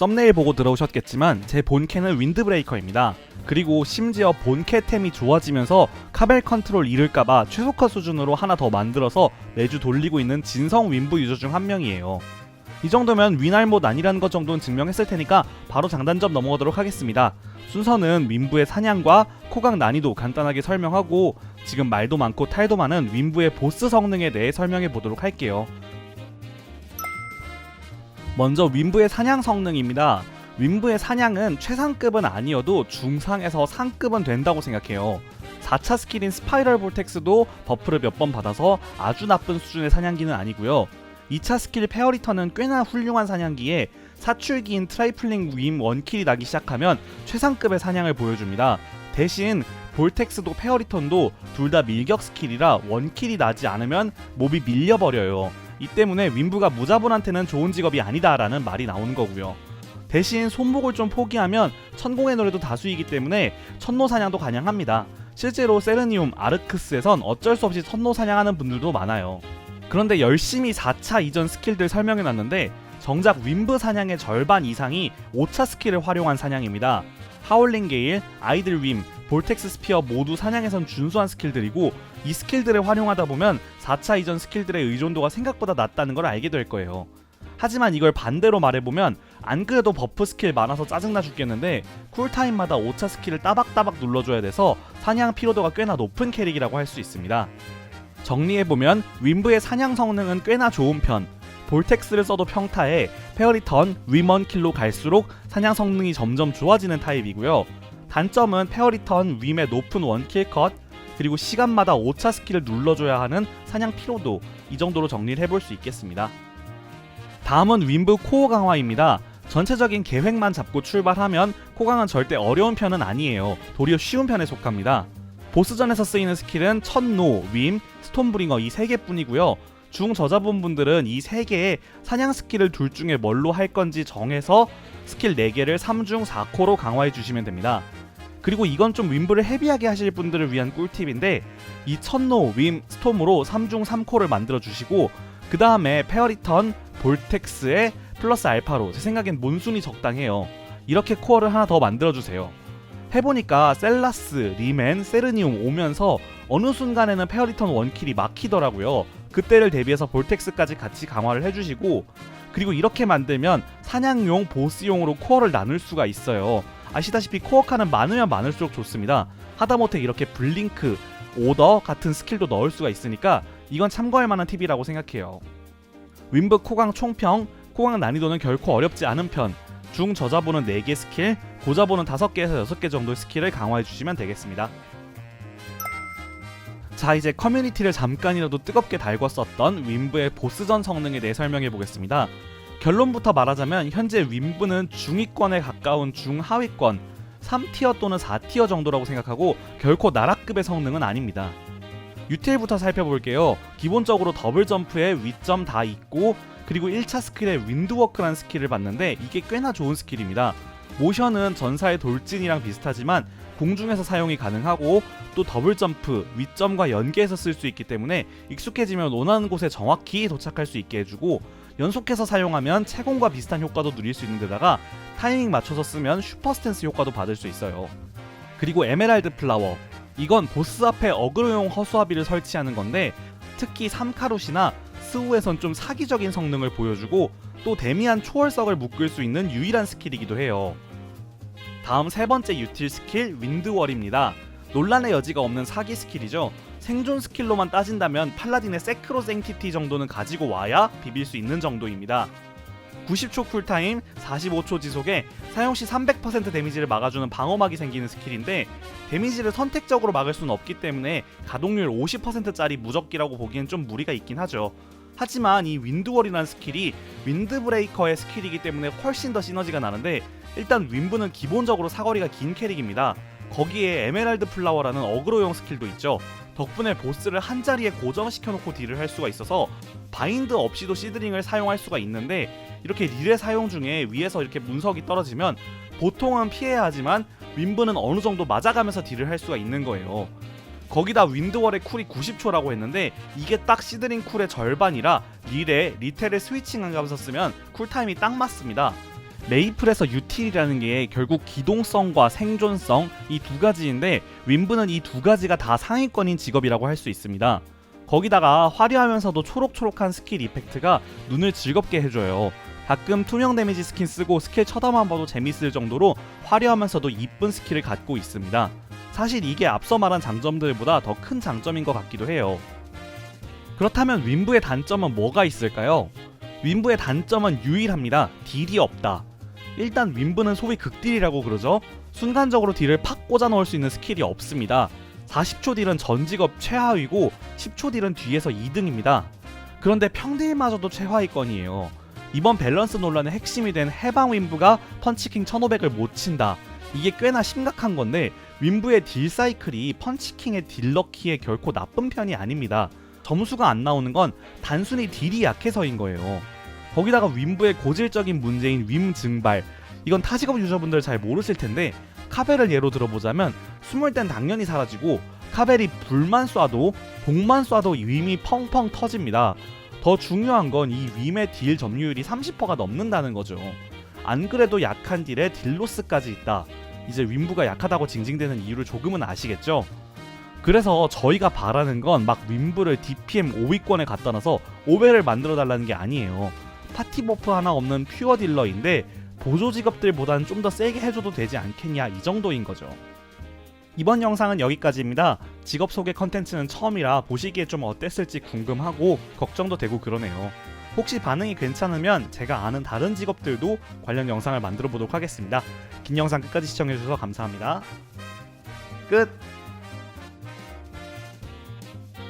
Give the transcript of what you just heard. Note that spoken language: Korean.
썸네일 보고 들어오셨겠지만 제 본캐는 윈드브레이커입니다. 그리고 심지어 본캐템이 좋아지면서 카벨 컨트롤 잃을까봐 최소화 수준으로 하나 더 만들어서 매주 돌리고 있는 진성 윈부 유저 중 한 명이에요. 이 정도면 윈알못 아니라는 것 정도는 증명했을 테니까 바로 장단점 넘어가도록 하겠습니다. 순서는 윈부의 사냥과 코각 난이도 간단하게 설명하고 지금 말도 많고 탈도 많은 윈부의 보스 성능에 대해 설명해 보도록 할게요. 먼저 윈부의 사냥 성능입니다. 윈부의 사냥은 최상급은 아니어도 중상에서 상급은 된다고 생각해요. 4차 스킬인 스파이럴 볼텍스도 버프를 몇 번 받아서 아주 나쁜 수준의 사냥기는 아니고요. 2차 스킬 페어리턴은 꽤나 훌륭한 사냥기에 사출기인 트라이플링 윈 원킬이 나기 시작하면 최상급의 사냥을 보여줍니다. 대신 볼텍스도 페어리턴도 둘 다 밀격 스킬이라 원킬이 나지 않으면 몹이 밀려버려요. 이 때문에 윈부가 무자본한테는 좋은 직업이 아니다라는 말이 나오는 거고요. 대신 손목을 좀 포기하면 천공의 노래도 다수이기 때문에 천노 사냥도 가능합니다. 실제로 세르니움 아르크스에선 어쩔 수 없이 천노 사냥하는 분들도 많아요. 그런데 열심히 4차 이전 스킬들 설명해 놨는데 정작 윈브 사냥의 절반 이상이 5차 스킬을 활용한 사냥입니다. 하울링 게일, 아이들 윈, 볼텍스 스피어 모두 사냥에선 준수한 스킬들이고 이 스킬들을 활용하다 보면 4차 이전 스킬들의 의존도가 생각보다 낮다는 걸 알게 될 거예요. 하지만 이걸 반대로 말해보면 안 그래도 버프 스킬 많아서 짜증나 죽겠는데 쿨타임마다 5차 스킬을 따박따박 눌러줘야 돼서 사냥 피로도가 꽤나 높은 캐릭이라고 할 수 있습니다. 정리해보면 윈브의 사냥 성능은 꽤나 좋은 편 볼텍스를 써도 평타에 페어리턴, 위먼킬로 갈수록 사냥 성능이 점점 좋아지는 타입이고요. 단점은 페어리턴, 윈의 높은 원킬 컷 그리고 시간마다 5차 스킬을 눌러줘야 하는 사냥 피로도 이 정도로 정리를 해볼 수 있겠습니다. 다음은 윈브 코어 강화입니다. 전체적인 계획만 잡고 출발하면 코강은 절대 어려운 편은 아니에요. 도리어 쉬운 편에 속합니다. 보스전에서 쓰이는 스킬은 천노, 윈, 스톤브링어 이 세 개뿐이고요. 중저자본분들은 이세 개의 사냥 스킬을 둘 중에 뭘로 할 건지 정해서 스킬 4개를 3중 4코로 강화해 주시면 됩니다. 그리고 이건 좀 윈브를 헤비하게 하실 분들을 위한 꿀팁인데 이 천노, 윈, 스톰으로 3중 3코를 만들어 주시고 그 다음에 페어리턴, 볼텍스의 플러스 알파로 제 생각엔 몬순이 적당해요. 이렇게 코어를 하나 더 만들어 주세요. 해보니까 셀라스, 리멘, 세르니움 오면서 어느 순간에는 페어리턴 원킬이 막히더라고요. 그때를 대비해서 볼텍스까지 같이 강화를 해주시고 그리고 이렇게 만들면 사냥용, 보스용으로 코어를 나눌 수가 있어요. 아시다시피 코어 칸은 많으면 많을수록 좋습니다. 하다못해 이렇게 블링크, 오더 같은 스킬도 넣을 수가 있으니까 이건 참고할 만한 팁이라고 생각해요. 윈브 코강 총평, 코강 난이도는 결코 어렵지 않은 편. 중저자보는 4개 스킬, 고자보는 5개에서 6개 정도의 스킬을 강화해 주시면 되겠습니다. 자 이제 커뮤니티를 잠깐이라도 뜨겁게 달궜었던 윈브의 보스전 성능에 대해 설명해 보겠습니다. 결론부터 말하자면 현재 윈브는 중위권에 가까운 중하위권 3티어 또는 4티어 정도라고 생각하고 결코 나락급의 성능은 아닙니다. 유틸부터 살펴볼게요. 기본적으로 더블 점프에 위점 다 있고 그리고 1차 스킬에 윈드워크라는 스킬을 봤는데 이게 꽤나 좋은 스킬입니다. 모션은 전사의 돌진이랑 비슷하지만 공중에서 사용이 가능하고 또 더블 점프, 위점과 연계해서 쓸 수 있기 때문에 익숙해지면 원하는 곳에 정확히 도착할 수 있게 해주고 연속해서 사용하면 채공과 비슷한 효과도 누릴 수 있는 데다가 타이밍 맞춰서 쓰면 슈퍼 스탠스 효과도 받을 수 있어요. 그리고 에메랄드 플라워 이건 보스 앞에 어그로용 허수아비를 설치하는 건데 특히 3카롯이나 스우에선 좀 사기적인 성능을 보여주고 또 데미안 초월석을 묶을 수 있는 유일한 스킬이기도 해요. 다음 세 번째 유틸 스킬 윈드월입니다. 논란의 여지가 없는 사기 스킬이죠. 생존 스킬로만 따진다면 팔라딘의 세크로스 앵티티 정도는 가지고 와야 비빌 수 있는 정도입니다. 90초 쿨타임, 45초 지속에 사용 시 300% 데미지를 막아주는 방어막이 생기는 스킬인데 데미지를 선택적으로 막을 수는 없기 때문에 가동률 50%짜리 무적기라고 보기엔 좀 무리가 있긴 하죠. 하지만 이 윈드월이라는 스킬이 윈드브레이커의 스킬이기 때문에 훨씬 더 시너지가 나는데 일단 윈브는 기본적으로 사거리가 긴 캐릭입니다. 거기에 에메랄드 플라워라는 어그로용 스킬도 있죠. 덕분에 보스를 한 자리에 고정시켜놓고 딜을 할 수가 있어서 바인드 없이도 시드링을 사용할 수가 있는데 이렇게 릴의 사용 중에 위에서 이렇게 문석이 떨어지면 보통은 피해야 하지만 윈브는 어느 정도 맞아가면서 딜을 할 수가 있는 거예요. 거기다 윈드월의 쿨이 90초라고 했는데 이게 딱 시드링 쿨의 절반이라 릴에 리텔을 스위칭하면서 쓰면 쿨타임이 딱 맞습니다. 메이플에서 유틸이라는 게 결국 기동성과 생존성 이 두 가지인데 윈브는 이 두 가지가 다 상위권인 직업이라고 할 수 있습니다. 거기다가 화려하면서도 초록초록한 스킬 이펙트가 눈을 즐겁게 해줘요. 가끔 투명 데미지 스킨 쓰고 스킬 쳐다만 봐도 재밌을 정도로 화려하면서도 이쁜 스킬을 갖고 있습니다. 사실 이게 앞서 말한 장점들보다 더 큰 장점인 것 같기도 해요. 그렇다면 윈브의 단점은 뭐가 있을까요? 윈브의 단점은 유일합니다. 딜이 없다. 일단 윈브는 소위 극딜이라고 그러죠. 순간적으로 딜을 팍 꽂아 넣을 수 있는 스킬이 없습니다. 40초 딜은 전 직업 최하위고 10초 딜은 뒤에서 2등입니다. 그런데 평딜마저도 최하위권이에요. 이번 밸런스 논란의 핵심이 된 해방 윈브가 펀치킹 1500을 못 친다. 이게 꽤나 심각한 건데 윈브의 딜 사이클이 펀치킹의 딜러키에 결코 나쁜 편이 아닙니다. 점수가 안 나오는 건 단순히 딜이 약해서인 거예요. 거기다가 윈브의 고질적인 문제인 윈 증발 이건 타직업 유저분들 잘 모르실 텐데 카벨을 예로 들어보자면 숨을 땐 당연히 사라지고 카벨이 불만 쏴도 복만 쏴도 윈이 펑펑 터집니다. 더 중요한 건 이 윈의 딜 점유율이 30%가 넘는다는 거죠. 안 그래도 약한 딜에 딜로스까지 있다. 이제 윈부가 약하다고 징징대는 이유를 조금은 아시겠죠? 그래서 저희가 바라는 건 막 윈부를 DPM 5위권에 갖다 놔서 5배를 만들어 달라는 게 아니에요. 파티 버프 하나 없는 퓨어 딜러인데 보조 직업들보다는 좀 더 세게 해줘도 되지 않겠냐 이 정도인 거죠. 이번 영상은 여기까지입니다. 직업 소개 컨텐츠는 처음이라 보시기에 좀 어땠을지 궁금하고 걱정도 되고 그러네요. 혹시 반응이 괜찮으면 제가 아는 다른 직업들도 관련 영상을 만들어 보도록 하겠습니다. 긴 영상 끝까지 시청해주셔서 감사합니다. 끝!